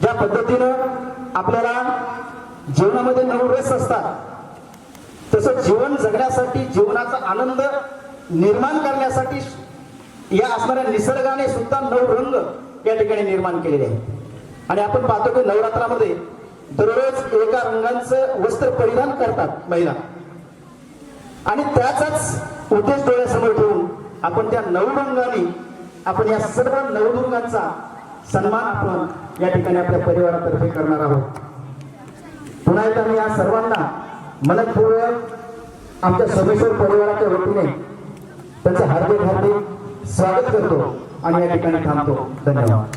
ज्या पद्धतीनं आपल्याला जीवनामध्ये नऊ रस असतात तसं जीवन जगण्यासाठी जीवनाचा आनंद निर्माण करण्यासाठी या असणाऱ्या निसर्गाने सुद्धा नऊ रंग या ठिकाणी निर्माण केलेले आहेत. आणि आपण पाहतो की नवरात्रामध्ये दररोज एका रंगांचं वस्त्र परिधान करतात महिला. आणि त्याचाच उद्देश डोळ्यासमोर ठेवून आपण त्या नऊ रंगाने आपण या सर्व नवदुर्गांचा सन्मान आपण या ठिकाणी आपल्या परिवारातर्फे करणार आहोत. पुन्हा एकदा मी या सर्वांना मनपूर्वक आमच्या सोमेश्वर परिवाराच्या वतीने त्यांचं हार्दिक हार्दिक स्वागत करतो आणि या ठिकाणी थांबतो धन्यवाद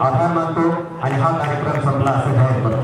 आभार मानतो आणि हा कार्यक्रम संपला. असं